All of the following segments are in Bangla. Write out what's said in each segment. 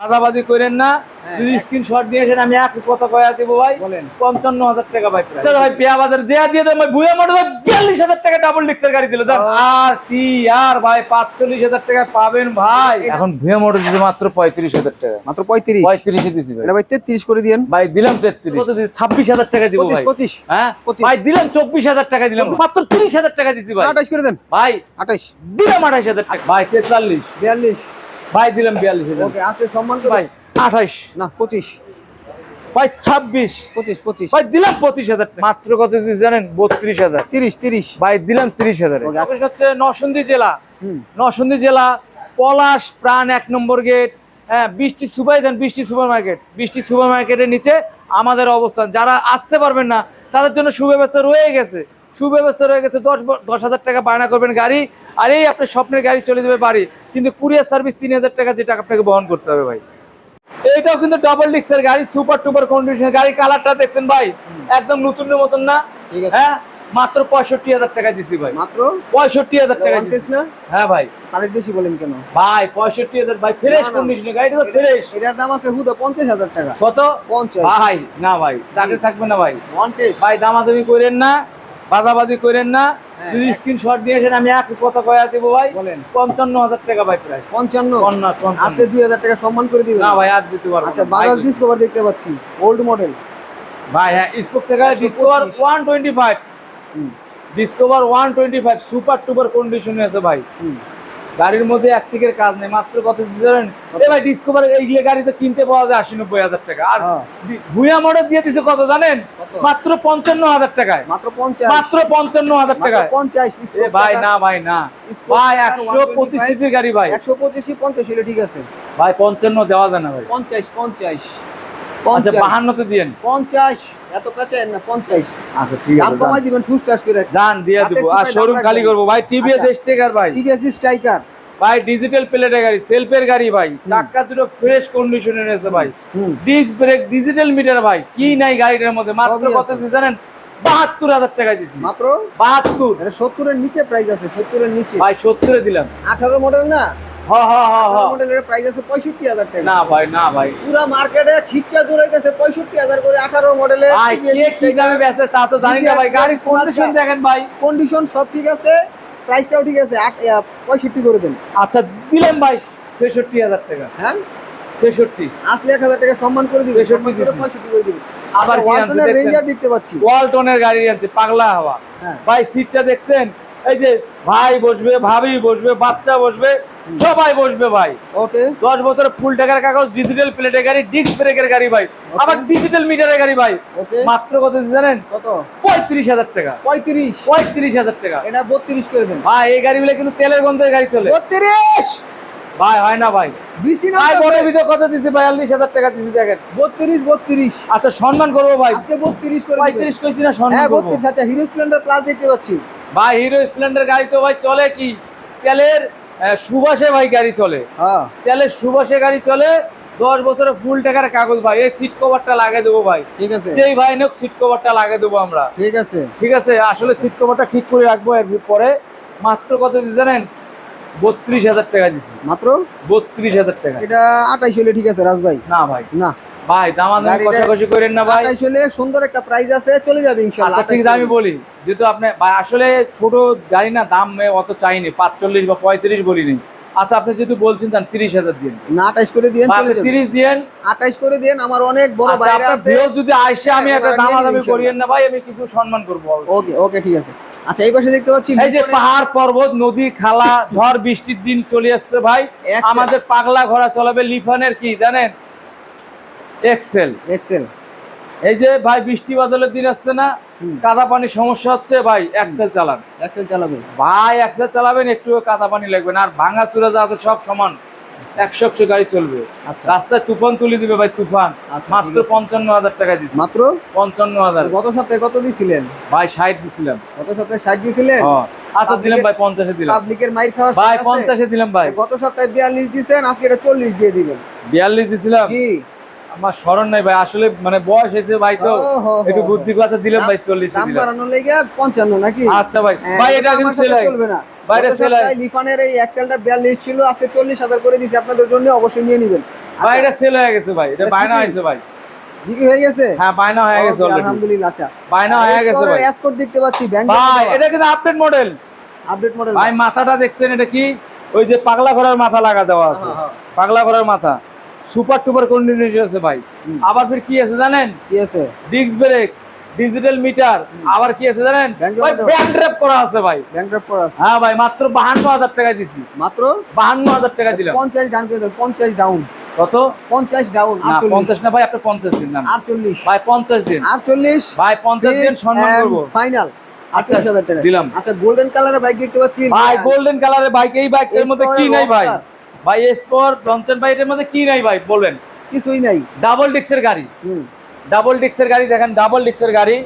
বাজাবাজি করেন না। হ্যাঁ, যদি স্ক্রিনশট দিয়েছেন আমি এক কত কয়া দিব ভাই পঞ্চান্ন হাজার টাকা ভাই আচ্ছা ভাই পেয়া বাজার যে দিয়ে দেন ভাই বুয়া মোটর বিয়াল্লিশ হাজার টাকা ডাবল ডিক্সের গাড়ি দিল আর কি আর ভাই পাঁচচল্লিশ হাজার টাকা পাবেন ভাই। এখন ভুয়া মোটর দিতে মাত্র পঁয়ত্রিশ হাজার টাকা। মাত্র পঁয়ত্রিশ? পঁয়ত্রিশে দিছি ভাই। ভাই তেত্রিশ করে দিয়েন। ভাই দিলাম তেত্রিশ। ছাব্বিশ হাজার টাকা দিব ভাই। পঁচিশ। হ্যাঁ? ভাই দিলাম চব্বিশ হাজার টাকা দিলাম। মাত্র তিরিশ হাজার টাকা দিছি ভাই। আঠাশ করে দেন। ভাই আঠাশ। দিলাম আঠাইশ হাজার টাকা। ভাই তেতাল্লিশ। বিয়াল্লিশ। ভাই দিলাম বিয়াল্লিশ ওকে আজকে সম্মান ভাই আঠাইশ। না পঁচিশ। ভাই ছাব্বিশ। পঁচিশ পঁচিশ। ভাই দিলাম পঁচিশ হাজার মাত্র কত জানেন? বত্রিশ হাজার। তিরিশ তিরিশ। ভাই দিলাম তিরিশ হাজার। হচ্ছে নরসিংদী জেলা। হুম। নরসিংদী জেলা পলাশ প্রাণ এক নম্বর গেট। হ্যাঁ বৃষ্টি সুপার দেন বৃষ্টি সুপার মার্কেট বৃষ্টি সুপার মার্কেটের নিচে আমাদের অবস্থান। যারা আসতে পারবেন না তাদের জন্য সুব্যবস্থা রয়ে গেছে। সুব্যবস্থা রয়ে গেছে দশ দশ হাজার টাকা বায়না করবেন গাড়ি আর এই আপনার স্বপ্নের গাড়ি চলে যাবে বাড়ি। কিন্তু কুরিয়ার সার্ভিস তিন হাজার টাকা যেটা আপনাকে বহন করতে হবে ভাই। এইটাও কিন্তু ডাবল ডিক্সের গাড়ি সুপার টুপার কন্ডিশনের গাড়ি কালারটা দেখছেন ভাই? একদম নতুনের মতন না? হ্যাঁ? মাত্র পঁয়ষট্টি হাজার টাকা দিছি ভাই। মাত্র? পঁয়ষট্টি হাজার টাকা। টেস্ট না? হ্যাঁ ভাই। তারিখ বেশি বলেন কেন? ভাই পঁয়ষট্টি হাজার ভাই ফ্রেশ না, না। কন্ডিশনের গাড়িটা তো ফ্রেশ এটার দাম আছে হুদা পঞ্চাশ হাজার টাকা। কত? পঞ্চাশ। ভাই না ভাই চাকরি থাকবে না ভাই। ভাই দামাদামি করেন না। বাজাবাজি করেন না। হ্যাঁ, যদি স্ক্রিনশট দিয়ে আসেন আমি এক কত কয়া দেবো ভাই বলেন। পঞ্চান্ন হাজার টাকা ভাই প্রায় পঞ্চান্ন। আজকে দুই হাজার টাকা সম্মান করে দিবেন? না ভাই আর দিতে পারব আচ্ছা বাজাজ ডিসকভার দেখতে পাচ্ছি ওল্ড মডেল ভাই হ্যাঁ স্পোক থেকে Discover one twenty five Discover one twenty five super duper কন্ডিশনে আছে ভাই। গাড়ির মধ্যে এক টিকের কাজ নেই মাত্র কত দিতে জানেন? এ ভাই ডিসকভার এইগুলো গাড়ি তো কিনতে পাওয়া যায় আশি নব্বই হাজার টাকা। আর হ্যাঁ। ভুয়া মডেল দিয়ে দিছে কত জানেন? মাত্র পঞ্চান্ন হাজার টাকায়। মাত্র পঞ্চাশ। মাত্র পঞ্চান্ন হাজার টাকায়। পঞ্চাশ ভাই না ভাই না। ভাই একশো পঁচিশ গাড়ি ভাই। একশো পঁচিশই পঞ্চাশ হলে ঠিক আছে। ভাই পঞ্চান্ন দেওয়া যায় না ভাই। পঞ্চাশ পঞ্চাশ। আচ্ছা পঞ্চাশ। বাহান্নতে দিয়েন। পঞ্চাশ এত কাছে না পঞ্চাশ। আচ্ছা ঠিক দাম কমাই দিবেন টাস করে। দান দিয়ে দিব। আর শোরুম খালি। করব। ভাই টিভিএস আচ্ছা। ভাই। টিভিএস স্ট্রাইকার ভাই ডিজিটাল প্লেটের গাড়ি সেলফের গাড়ি ভাই। চাক্কা দুটো ফ্রেশ কন্ডিশনে রয়েছে ভাই। ডিস্ক ব্রেক ডিজিটাল মিটার ভাই। কি নাই গাড়িটার মধ্যে? মাত্র কত আছে। জানেন? বাহাত্তর হাজার টাকা দিছি। মাত্র? বাহাত্তর। সত্তরের নিচে প্রাইস আছে সত্তরের নিচে। ভাই সত্তরে দিলাম। আঠারো মডেল না? মডেলের প্রাইস আছে পঁয়ষট্টি হাজার টাকা। না ভাই না ভাই। পুরা মার্কেটে খিচ্চা করে মডেলের ভাই কে কি দামে বেচে তা তো জানি না ভাই গাড়ির কন্ডিশন দেখেন ভাই। কন্ডিশন সব ঠিক আছে প্রাইসটাও ঠিক আছে করে দেন। আচ্ছা দিলাম ভাই ছেষট্টি হাজার টাকা। হ্যাঁ? ছেষট্টি। আসলে এক হাজার টাকা সম্মান করে দিবেন 63 করে দিবেন। পঁয়ষট্টি করে দিবেন। আবার কি রেঞ্জার দেখতে পাচ্ছি। ওয়ালটনের গাড়ি আনছে পাগলা হাওয়া। হ্যাঁ। ভাই সিটটা দেখছেন? এই যে ভাই বসবে ভাবি বসবে বাচ্চা বসবে সবাই বসবে ভাই। ওকে দশ বছরের ফুল টাকার কাগজ ডিজিটাল প্লেটের গাড়ি ডিস্ক ব্রেকের গাড়ি ভাই। আবার ডিজিটাল মিটারের গাড়ি ভাই। মাত্র কত জানেন? কত? পঁয়ত্রিশ হাজার টাকা। পঁয়ত্রিশ? পঁয়ত্রিশ হাজার টাকা। এটা বত্রিশ করে দেন। ভাই এই গাড়িগুলো কিন্তু তেলের গন্ধের গাড়ি চলে। বত্রিশ? ভাই হয় না ভাই। বেশি না ভাই বড় ভিতরে কত বিয়াল্লিশ হাজার টাকা দেখেন। আচ্ছা সম্মান করব ভাই। আজকে করে কইছি না সম্মান হ্যাঁ আচ্ছা হিরো স্প্লেন্ডার প্লাস দেখতে পাচ্ছি। ভাই হিরো স্প্লেন্ডার গাড়ি তো ভাই চলে কি? তেলের সুবাসে ভাই গাড়ি চলে। হ্যাঁ। তেলের সুবাসে গাড়ি চলে দশ বছরের ফুল টাকার কাগজ ভাই। এই সিট কভারটা লাগিয়ে দেবো ভাই। ঠিক আছে। যেই ভাই নোক সিট কভারটা লাগিয়ে দেবো আমরা। ঠিক আছে। ঠিক আছে আসলে সিট কভারটা ঠিক করে রাখব এর পরে। মাত্র কত দিচ্ছে জানেন? বত্রিশ হাজার টাকা দিছি। মাত্র? বত্রিশ হাজার টাকা। এটা আঠাইশ হলে ঠিক আছে রাজ ভাই। না ভাই। না। ভাই গাড়িটা- কষাকষি করেন না ভাই। হলে সুন্দর একটা প্রাইস আছে চলে যাবে ইনশাআল্লাহ। আচ্ছা ঠিক আছে আমি বলি যেহেতু আপনি ভাই আসলে ছোট গাড়ি না দাম অত চাইনি পাঁচচল্লিশ বা পঁয়ত্রিশ বলিনি। আচ্ছা আপনি যেহেতু বলছেন দিন না আঠাইশ করে দিয়েন করে দেন আমার অনেক বড় আচ্ছা, বাইরে আছে। ভিউয়ার্স যদি আইসে আমি একটা একেবারে দামাদামি করিয়েন না ভাই আমি কিছু সম্মান করব ওকে ওকে ঠিক আছে। আচ্ছা এই পাশে দেখতে পাচ্ছি এই যে পাহাড় পর্বত নদী খালা ঝড় বৃষ্টির দিন চলে আসছে ভাই। আমাদের পাগলা ঘোড়া চলাবে লিফানের কি জানেন? এক্সেল এক্সেল এই যে ভাই বৃষ্টি বাদলের দিন আসছে না কাদা পানির সমস্যা হচ্ছে ভাই এক্সেল চালান। এক্সেল চালাবে ভাই এক্সেল চালাবেন একটু কাদা পানি লাগবে না। আর ভাঙা চুরা যা সব সমান। একশো একশো গাড়ি চলবে। আচ্ছা। রাস্তায় তুফান তুলে দিবে ভাই তুফান। আচ্ছা, মাত্র পঞ্চান্ন হাজার টাকা দিচ্ছি মাত্র? পঞ্চান্ন হাজার। গত সপ্তাহে কত দিছিলেন? ভাই ষাট দিছিলাম। গত সপ্তাহে ষাট দিছিলেন? হ্যাঁ। আচ্ছা দিলাম ভাই পঞ্চাশে দিলাম। পাবলিকের মাইর খাওয়া ভাই পঞ্চাশে দিলাম ভাই। গত সপ্তাহে বিয়াল্লিশ দিয়েছেন আজকে এটা চল্লিশ দিয়ে দিবেন। বিয়াল্লিশ দিছিলাম। আমার স্মরণ নাই ভাই আসলে মানে বয়স হয়েছে ভাই তো। একটু বুদ্ধি কথা দিলাম ভাই চল্লিশ দাম দিলাম। লেগে পঞ্চান্ন নাকি? আচ্ছা ভাই হ্যাঁ, ভাই এটা কিন্তু চলবে না। বাইরে গত লিফানের এই এক্সেলটা বিয়াল্লিশ ছিল আজকে চল্লিশ হাজার করে দিয়েছি আপনাদের জন্য অবশ্যই নিয়ে নেবেন। ভাই এটা সেল হয়ে গেছে ভাই এটা এটা বায়না হয়েছে ভাই। বিক্রি হয়ে গেছে? হ্যাঁ বায়না হয়ে গেছে আলহামদুলিল্লাহ আচ্ছা। বায়না হয়ে গেছে ভাই। দেখতে পাচ্ছি ব্যাংক ভাই এটা কিন্তু আপডেট মডেল আপডেট মডেল ভাই মাথাটা দেখছেন এটা কি? ওই যে পাগলা ঘোড়ার মাথা লাগা দেওয়া আছে। হ্যাঁ, হ্যাঁ। পাগলা ঘোড়ার মাথা। সুপার টুপার কন্ডিশন আছে ভাই। আবার ফির কি আছে জানেন? কি আছে? ডিস্ক ব্রেক ডিজিটাল মিটার আবার কি আছে জানেন? ভাই। ব্যান্ড র্যাপ করা আছে ভাই। ব্যাংক ড্রাফট করা আছে। হ্যাঁ ভাই মাত্র বাহান্ন হাজার টাকা দিছি। মাত্র? বাহান্ন হাজার টাকা দিলাম। পঞ্চাশ ডাউন করে দেন পঞ্চাশ ডাউন কত? পঞ্চাশ ডাউন না পঞ্চাশ না ভাই আপনি পঞ্চাশ দিন না। আটচল্লিশ। ভাই পঞ্চাশ দিন। আটচল্লিশ। ভাই পঞ্চাশ দিন সম্মান করব। ফাইনাল টাকা। দিলাম। আচ্ছা গোল্ডেন কালারের বাইক দেখতে পাচ্ছি ভাই গোল্ডেন কালারের বাইক এই বাইকের মধ্যে কি নাই ভাই? ভাই স্পোর জনসন ভাই এর মধ্যে কি নাই ভাই? বলবেন। কিছুই নাই। ডাবল ডিক্সের গাড়ি। হুম। ডাবল ডিক্সের গাড়ি দেখেন ডাবল ডিক্সের গাড়ি।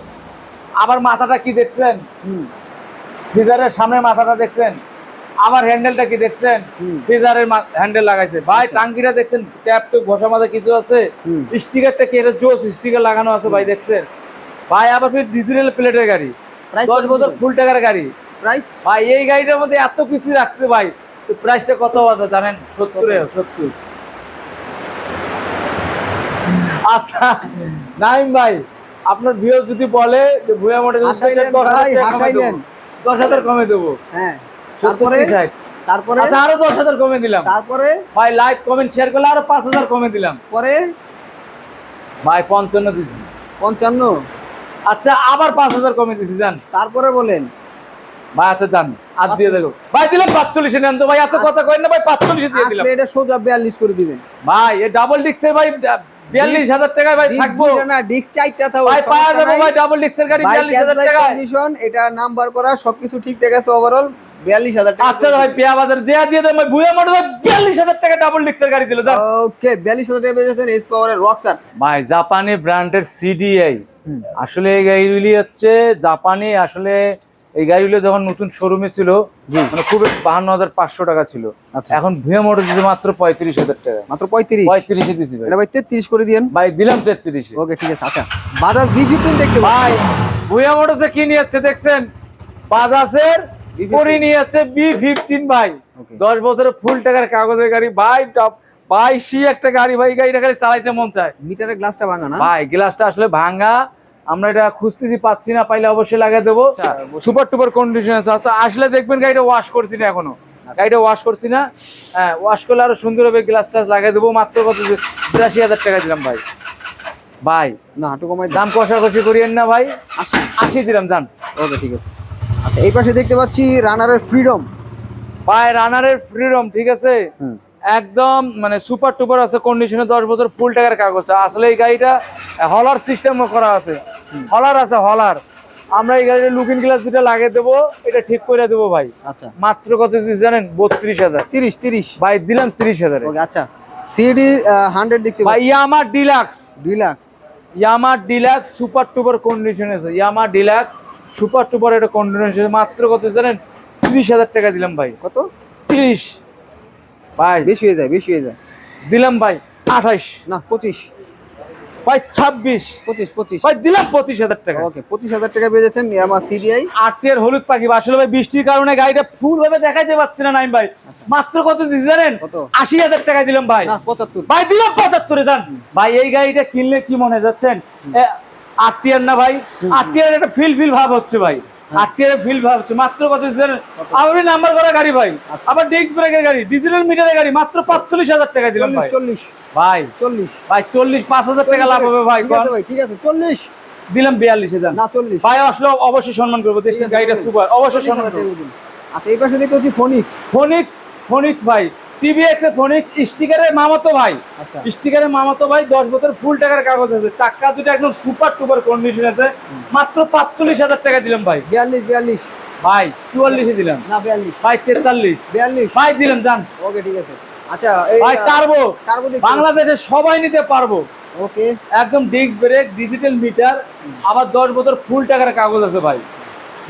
আবার মাথাটা কি দেখছেন? হুম। ফ্রিজারের সামনের মাথাটা দেখছেন? আবার হ্যান্ডেলটা কি দেখছেন। ফ্রিজারের হ্যান্ডেল লাগাইছে। ভাই টাঙ্কিটা দেখছেন? ট্যাপ টুপ ঘষা মাথা কিছু আছে? স্টিকারটা কি? এটা জোস স্টিকার লাগানো আছে ভাই দেখছেন? ভাই আবার ফির ডিজিটাল প্লেটের গাড়ি। দশ বছর ফুল টাকার গাড়ি। প্রাইস ভাই এই গাড়িটার মধ্যে এত কিছু রাখছে ভাই। তো প্রাইসটা কত আছে জানেন? সত্তর সত্তর। আচ্ছা নাইম ভাই আপনার ভিউ যদি বলে যে ভুয়া মোটে। দশ হাজার কমে দেবো। হ্যাঁ তারপরে তারপরে তারপরে? আচ্ছা আরও দশ হাজার কমে দিলাম। তারপরে? ভাই লাইক কমেন্ট শেয়ার করলে আরও পাঁচ হাজার কমে দিলাম। পরে? ভাই পঞ্চান্ন দিছি। পঞ্চান্ন। আচ্ছা আবার পাঁচ হাজার কমে দিছি জান। তারপরে বলেন। ভাই আচ্ছা জান আর দিয়ে দেখো। ভাই দিলাম পাঁচচল্লিশে নেন তো। ভাই এত কথা করেন না ভাই পাঁচচল্লিশে দিয়ে দিলাম। এটা সোজা বিয়াল্লিশ করে দিবেন। ভাই এ ডাবল ডিক্সের ভাই বিয়াল্লিশ হাজার টাকায় ভাই থাকব। না ডিস্ক চারটা থাকবে ভাই পাওয়া যাব ভাই ডাবল ডিক্সের গাড়ি বিয়াল্লিশ হাজার টাকায়। কন্ডিশন এটা নাম্বার করা সবকিছু ঠিকঠাক আছে ওভারঅল বিয়াল্লিশ হাজার টাকা আচ্ছা ভাই পেয়া বাজার যে দিয়ে দেন ভাই বুয়া মোটর বিয়াল্লিশ হাজার টাকা ডাবল ডিক্সের গাড়ি দিল ওকে বিয়াল্লিশ হাজার টাকা পেয়েছেন এস পাওয়ারের রক্সার ভাই জাপানি ব্র্যান্ডের সিডিআই আসলে এই গাড়িগুলি হচ্ছে জাপানি আসলে এই গাড়িগুলো যখন নতুন শোরুমে ছিল মানে খুব বাহান্ন হাজার পাঁচশো টাকা ছিল। আচ্ছা। এখন ভুয়া মোটর দিতে মাত্র পঁয়ত্রিশ হাজার টাকা। মাত্র পঁয়ত্রিশ? পঁয়ত্রিশে দিছি ভাই। ভাই তেত্রিশ করে দিয়েন। ভাই দিলাম তেত্রিশে। ওকে ঠিক আছে আচ্ছা। বাজাজ ভি ফিফটিন দেখতে। ভাই ভুয়া মোটরসে কি নিয়ে যাচ্ছে দেখছেন? বাজাজের B15 পরি নিয়ে যাচ্ছে বি ফিফটিন ভাই. দশ বছরের ফুল টাকার কাগজের গাড়ি। ভাই টপ বাইশি একটা গাড়ি ভাই গাড়িটা খালি চালাইতে মন চায়। মিটারের গ্লাসটা ভাঙা না? ভাই গ্লাসটা আসলে ভাঙা। আমরা এটা খুঁজতেছি পাচ্ছি না পাইলে অবশ্যই লাগিয়ে দেবো। সুপার টুপার কন্ডিশন আছে। আচ্ছা আসলে দেখবেন গাড়িটা ওয়াশ করছি না এখনও। গাড়িটা ওয়াশ করছি না। হ্যাঁ ওয়াশ করলে আরও সুন্দর হবে গ্লাস টাস লাগিয়ে দেবো। মাত্র কত বিরাশি হাজার টাকা দিলাম ভাই। ভাই না হাঁটু কমাই দাম কষাকষি করিয়েন না ভাই। আশি আশি দিলাম দাম। ওকে ঠিক আছে। আচ্ছা এই পাশে দেখতে পাচ্ছি রানারের ফ্রিডম ভাই রানারের ফ্রিডম ঠিক আছে? একদম মানে সুপার টুপার আছে কন্ডিশনে দশ বছর ফুল টাকার কাগজটা। আসলে এই গাড়িটা হলার সিস্টেম করা আছে। হলার আছে হলার। আমরা এই গাড়িটা লুকিং গ্লাস দুটা লাগিয়ে দেবো এটা ঠিক করে দেবো ভাই। আচ্ছা। মাত্র কত দিচ্ছি জানেন? বত্রিশ হাজার। তিরিশ তিরিশ। ভাই দিলাম তিরিশ হাজার। আচ্ছা। সিডি হান্ড্রেড দেখতে ভাই পাচ্ছি। ডিলাক্স ডিলাক্স ইয়ামার ডিলাক্স সুপার টুপার কন্ডিশন আছে। ইয়ামার ডিলাক্স সুপার টুপার এটা কন্ডিশন মাত্র কত জানেন? তিরিশ হাজার টাকা দিলাম ভাই। কত? তিরিশ। ভাই। বেশি হয়ে যায় বেশি হয়ে যায়। দিলাম ভাই আঠাইশ। না পঁচিশ। ভাই ছাব্বিশ। পঁচিশ পঁচিশ। ভাই দিলাম পঁচিশ হাজার টাকা। ওকে পঁচিশ হাজার টাকা ইয়ামা সিডিআই আটের হলুদ পাখি আসলে ভাই বৃষ্টির কারণে গাড়িটা ফুল ভাবে দেখাইতে পারছি না নাইম ভাই। মাত্র কত জানেন? কত? আশি হাজার টাকা দিলাম ভাই। পঁচাত্তর। ভাই দিলাম পঁচাত্তরে যান ভাই এই গাড়িটা কিনলে কি মনে যাচ্ছেন? আটটিয়ার না ভাই? আটটিয়ার একটা ফিল ফিল ভাব হচ্ছে ভাই। আটটিয়ার ফিল ভাব হচ্ছে মাত্র কত আবার নাম্বার করা গাড়ি ভাই। আচ্ছা। আবার ডিস্ক ব্রেকের গাড়ি। ডিজিটাল মিটারের গাড়ি। মাত্র পাঁচচল্লিশ হাজার টাকা দিলাম ভাই। চল্লিশ ভাই। চল্লিশ। ভাই চল্লিশ পাঁচ হাজার টাকা লাভ হবে ভাই ঠিক আছে ভাই ঠিক আছে চল্লিশ। দিলাম বিয়াল্লিশে চল্লিশ। ভাই আসলে অবশ্যই সম্মান করব। দেখছি গাড়িটা। সুপার অবশ্যই সম্মান করব। আচ্ছা এই পাশে দেখতে পাচ্ছি ফোনিক্স ফোনিক্স ফোনিক্স ভাই। টিভিএক্স ফোনিক্স স্টিকারের মামাতো ভাই। আচ্ছা। স্টিকারের মামাতো ভাই দশ বছর ফুল টাকার কাগজ আছে। চাক্কা দুটো একদম সুপার টুপার কন্ডিশন আছে। মাত্র পাঁচচল্লিশ হাজার টাকা দিলাম ভাই। বিয়াল্লিশ বিয়াল্লিশ। ভাই চুয়াল্লিশে দিলাম। না বিয়াল্লিশ। ভাই তেতাল্লিশ। বিয়াল্লিশ। ভাই দিলাম জান ওকে ঠিক আছে। আচ্ছা ভাই বাংলাদেশে সবাই নিতে পারব। ওকে। একদম ডিস্ক ব্রেক ডিজিটাল মিটার আবার দশ বছর ফুল টাকার কাগজ আছে ভাই।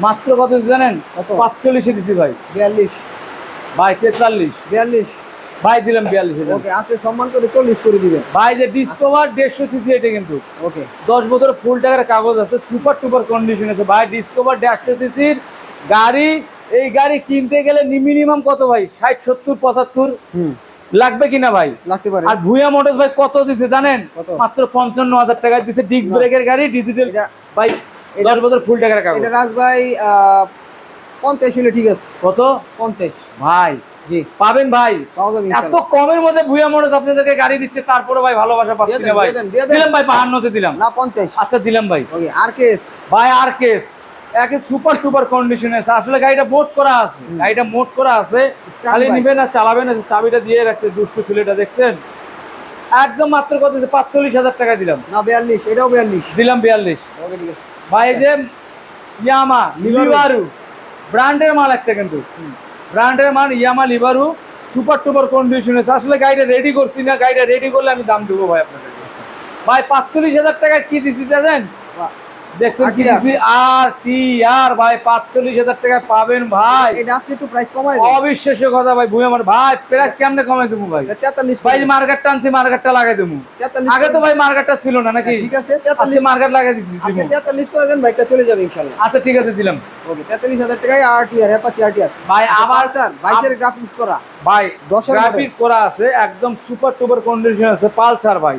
মাত্র কত জানেন? পাঁচচল্লিশে দিছি ভাই। বিয়াল্লিশ। ভাই তেতাল্লিশ। বিয়াল্লিশ। ভাই দিলাম বিয়াল্লিশ ওকে আজকে সম্মান করে চল্লিশ করে দিবেন। ভাই যে ডিসকভার দেড়শো সিসি এটা কিন্তু। ওকে। দশ বছর ফুল টাকার কাগজ আছে সুপার টুপার কন্ডিশন আছে। ভাই ডিসকভার দেড়শো সিসির গাড়ি এই গাড়ি কিনতে গেলে মিনিমাম কত ভাই? ষাট সত্তর পঁচাত্তর? হুম। লাগবে কিনা ভাই? লাগতে পারে। আর ভুয়া মোটরস ভাই কত দিছে জানেন? কত? মাত্র পঞ্চান্ন হাজার টাকায় দিছে ডিস্ক ব্রেকের গাড়ি ডিজিটাল ভাই দশ বছর ফুল টাকার কাগজ। রাজ ভাই আহ, পঞ্চাশ হলে ঠিক আছে। কত? পঞ্চাশ। ভাই জি। পাবেন ভাই। এত কমের মধ্যে ভুয়া মোটরস আপনাদেরকে গাড়ি দিচ্ছে তারপরে ভাই ভালোবাসা পাচ্ছি ভাই। দিলাম ভাই বাহান্নতে দিলাম। না পঞ্চাশ। আচ্ছা দিলাম ভাই। ওকে আর কেস ভাই আর কেস একে সুপার সুপার কন্ডিশনে আছে। আসলে গাড়িটা মোট করা আছে। গাড়িটা মোট করা আছে। খালি। নিবেন আর চালাবেন চাবিটা দিয়ে রাখছে দুষ্টু ছেলেটা দেখছেন? একদম মাত্র কত পাঁচচল্লিশ হাজার টাকা দিলাম। না বিয়াল্লিশ এটাও বিয়াল্লিশ। দিলাম বিয়াল্লিশ। ভাই যে ইয়ামা লিবারু। ব্র্যান্ডের মাল একটা কিন্তু। ব্র্যান্ডের মাল ইয়ামা লিবারু সুপার টুপার কন্ডিশনে আসলে গাড়িটা রেডি করছি না, গাড়িটা রেডি করলে আমি দাম দেবো ভাই আপনাদের ভাই, পাঁচচল্লিশ হাজার টাকা কি দিতে বাহ। দেখছেন আর টি আর ভাই পাঁচচল্লিশ হাজার টাকা পাবেন ভাই। এটা আজকে একটু প্রাইস কমাই দেন। অবিশ্বাস্য কথা ভাই ভুয়ে আমার ভাই প্রাইস কেমনে কমাই দেবো ভাই? তেতাল্লিশ ভাই মার্কেটটা আনছি মার্কেটটা লাগাই দেবো। আগে তো ভাই মার্কেটটা ছিল না নাকি? ঠিক আছে তেতাল্লিশ। মার্কেট লাগাই দিচ্ছি আপনি দিবো। তেতাল্লিশ করে দেন বাইকটা চলে যাবে ইনশাল্লাহ। আচ্ছা ঠিক আছে দিলাম। ওকে তেতাল্লিশ হাজার টাকায় আর টি আর হ্যাপাচি আর টি আর ভাই আবার স্যার বাইকের গ্রাফিক্স করা। ভাই দশের গ্রাফিক করা। আছে একদম সুপার টুপার কন্ডিশন আছে পালসার ভাই।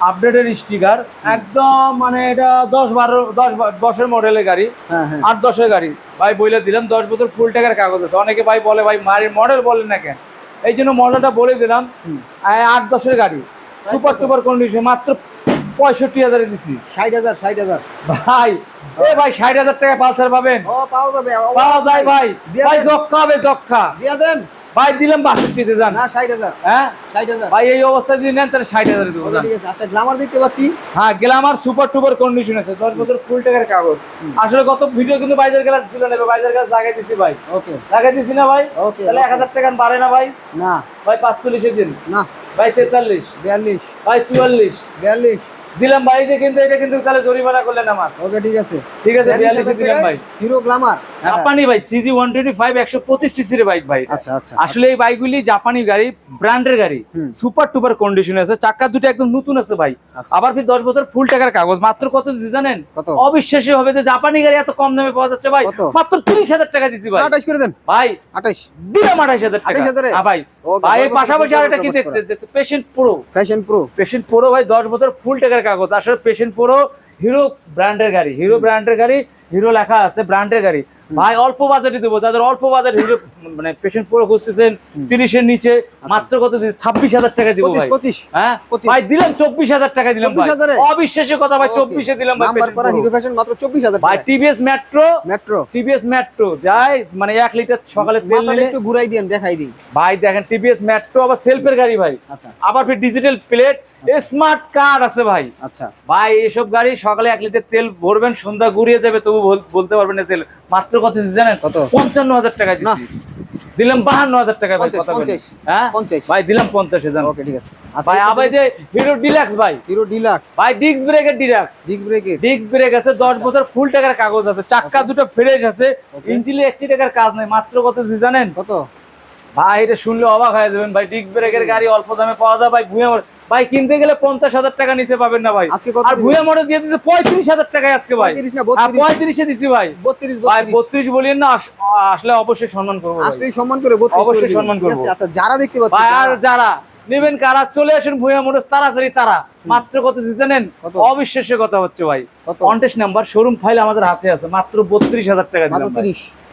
হুম। Updated sticker. একদম মানে এটা দশ বারো দশ দশের মডেলের গাড়ি হ্যাঁ হ্যাঁ। আট দশের গাড়ি। ভাই বলে দিলাম দশ বছর ফুল টাকার কাগজ আছে। অনেকে ভাই বলে ভাই মারির মডেল বলেন না কেন? এই জন্য মডেলটা বলে দিলাম। আট দশের গাড়ি। সুপার টুপার কন্ডিশন মাত্র পঁয়ষট্টি হাজারে দিছি। ষাট হাজার ষাট হাজার। ভাই এ ভাই ষাট হাজার টাকা পালসার পাবেন? ও পাওয়া যাবে পাওয়া যায় ভাই। ভাই। দক্ষ হবে দক্ষ দিয়ে দেন। ভাই দিলাম বাষট্টিতে যান। না ষাট হাজার। হ্যাঁ? ষাট হাজার। ভাই এই অবস্থায় যদি নেন তাহলে ষাট হাজার দেবো আচ্ছা গ্লামার দেখতে পাচ্ছি। হ্যাঁ গ্লামার সুপার টুপার কন্ডিশন আছে। দশ বছর ফুল টাকার কাগজ। আসলে কত ভিডিও কিন্তু বাইজার গ্লাস ছিল না বাইজার গ্লাস লাগাই দিছি ভাই। ওকে। লাগাই দিছি না ভাই? ওকে তাহলে এক হাজার টাকা বাড়ে না ভাই? না। ভাই পাঁচচল্লিশে দিন। না। ভাই তেতাল্লিশ। বিয়াল্লিশ। ভাই চুয়াল্লিশ। বিয়াল্লিশ। দিলাম ভাই যে কিন্তু এটা কিন্তু তাহলে জরিমানা করলেন আমার। ওকে ঠিক আছে। ঠিক আছে বিয়াল্লিশে দিলাম ভাই। হিরো গ্লামার জাপানি ভাই সিজি ওয়ান টোয়েন্টি ফাইভ একশো পঁচিশ সিসির বাইক ভাই। আচ্ছা আচ্ছা আসলে এই বাইকগুলি জাপানি গাড়ি ব্র্যান্ডের গাড়ি। সুপার টুপার কন্ডিশন আছে চাকা দুটো একদম নতুন আছে ভাই। আচ্ছা। আবার ফির দশ বছর ফুল টাকার কাগজ। মাত্র কত দিচ্ছি জানেন? অবিশ্বাসী হবে যে জাপানি গাড়ি এত কম দামে পাওয়া যাচ্ছে ভাই। মাত্র তিরিশ হাজার টাকা দিচ্ছি ভাই। আঠাশ করে দেন। ভাই আঠাশ। দিলাম আঠাইশ হাজার টাকা। 28,000 হ্যাঁ ভাই। ভাই এর পাশাপাশি আরেকটা কি দেখতে দেখতে Passion Pro Passion Pro Passion Pro ভাই দশ বছর ফুল টাকার কাগজ। আসলে পেশেন্ট প্রো হিরো ব্র্যান্ডের গাড়ি হিরো ব্র্যান্ডের গাড়ি হিরো লেখা আছে ব্র্যান্ডের গাড়ি। ভাই অল্প বাজেটে দেবো। যাদের অল্প বাজেট হিরো মানে পেশেন্ট প্রো খুঁজতেছেন তিরিশের নিচে মাত্র কত ছাব্বিশ হাজার টাকা দিব ভাই। হ্যাঁ? ভাই দিলাম চব্বিশ হাজার টাকা দিলাম ভাই। অবিশ্বাসের কথা ভাই চব্বিশে দিলাম ভাই মাত্র চব্বিশ হাজার TVS Metro Metro TVS Metro যাই মানে এক লিটার সকালে তেল একটু ঘুরাই দিন দেখাই দিন ভাই দেখেন টিভিএস মেট্রো আবার সেলফের গাড়ি ভাই। আচ্ছা। আবার ফির ডিজিটাল প্লেট স্মার্ট কার্ড আছে ভাই। আচ্ছা। ভাই এসব গাড়ি সকালে এক লিটার তেল ভরবেন সন্ধ্যা ঘুরিয়ে যাবে তবু বলতে পারবেন না তেল মাত্র কত জানেন? কত? পঞ্চান্ন হাজার টাকা দিচ্ছি দিলাম বাহান্ন হাজার টাকা ভাই কথা। হ্যাঁ। ভাই দিলাম পঞ্চাশে জান ওকে ঠিক আছে। আচ্ছা ভাই আবার যে হিরো ডিলাক্স ভাই। হিরো ডিলাক্স ভাই ডিস্ক ব্রেকের ডিলাক্স ডিগ ব্রেকের ডিস্ক ব্রেক আছে দশ বছর ফুল টাকার কাগজ আছে চাক্কা দুটো ফ্রেশ আছে. ইঞ্জিনে একটি টাকার কাজ নেই মাত্র কত জানেন? কত? ভাই এটা শুনলে অবাক হয়ে যাবেন ভাই ডিস্ক ব্রেকের গাড়ি অল্প দামে পাওয়া যায় ভাই মডেল ভাই কিনতে গেলে পঞ্চাশ হাজার টাকা নিতে পাবেন না ভাই। আর ভুয়া মডেল দিয়ে দিতে পঁয়ত্রিশ হাজার টাকায় আজকে ভাই। 35 না, 32 পঁয়ত্রিশে দিচ্ছি ভাই। ভাই বত্রিশ। বলিয়েন না আসলে অবশ্যই সম্মান করব সম্মান করে অবশ্যই সম্মান করব। আচ্ছা যারা দেখতে পাচ্ছেন ভাই আর যারা- নেবেন কারা চলে আসেন ভুয়া মোটর তাড়াতাড়ি তারা। মাত্র কত দিতে জানেন? অবিশ্বাস্য কথা হচ্ছে ভাই। কন্টেস্ট নাম্বার শোরুম ফাইল আমাদের হাতে আছে। মাত্র বত্রিশ হাজার টাকা দিলাম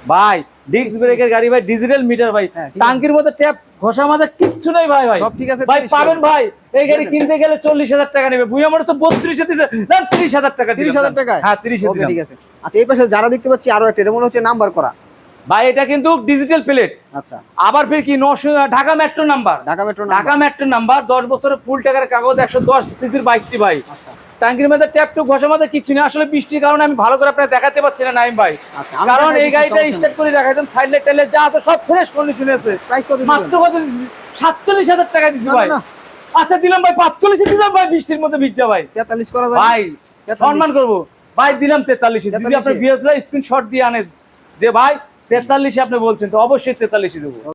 ভাই। ডিস্ক ব্রেকের গাড়ি ভাই ডিজিটাল মিটার ভাই। হ্যাঁ, টাঙ্কির মধ্যে ট্যাপ ঘষা মাজা কিচ্ছু নেই ভাই ভাই। সব ঠিক আছে, ভাই পাবেন ভাই। এই গাড়ি কিনতে গেলে চল্লিশ হাজার টাকা নেবে। মোটর তো বত্রিশে দেন তিরিশ হাজার টাকা দিলাম, 30,000 দেন। টাকায়? হ্যাঁ তিরিশে দিলাম। ঠিক আছে। আচ্ছা এই পাশে যারা দেখতে পাচ্ছি আরও একটা এটা মনে হচ্ছে নাম্বার করা। ভাই এটা কিন্তু ডিজিটাল প্লেট আচ্ছা। আবার ফির কি নশো Dhaka metro number Dhaka metro Dhaka metro number দশ বছরের ফুল টাকার কাগজ একশো দশ সিসির বাইকটি ভাই। আচ্ছা। টাঙ্কির মধ্যে ট্যাপ টু ঘষা মাঝে কিচ্ছু নেই। আসলে বৃষ্টির কারণে আমি ভালো করে আপনার দেখাতে পারছি না নাইম ভাই। আচ্ছা কারণ এই গাড়িটা স্টার্ট করে দেখাইতাম সাইড লাইট টাইলে যা আছে সব ফ্রেশ কন্ডিশনে আছে। মাত্র কত? সাতচল্লিশ হাজার টাকা দিচ্ছি না, না, ভাই। না। আচ্ছা দিলাম ভাই পাঁচচল্লিশে দিলাম ভাই বৃষ্টির মধ্যে ভিজা ভাই 43 করা যায় ভাই সম্মান করব। ভাই দিলাম তেতাল্লিশ। যদি 43 আপনার বিএসরা স্ক্রিনশট দিয়ে আনেন যে ভাই তেতাল্লিশে আপনি বলছেন তো অবশ্যই তেতাল্লিশে দেবো।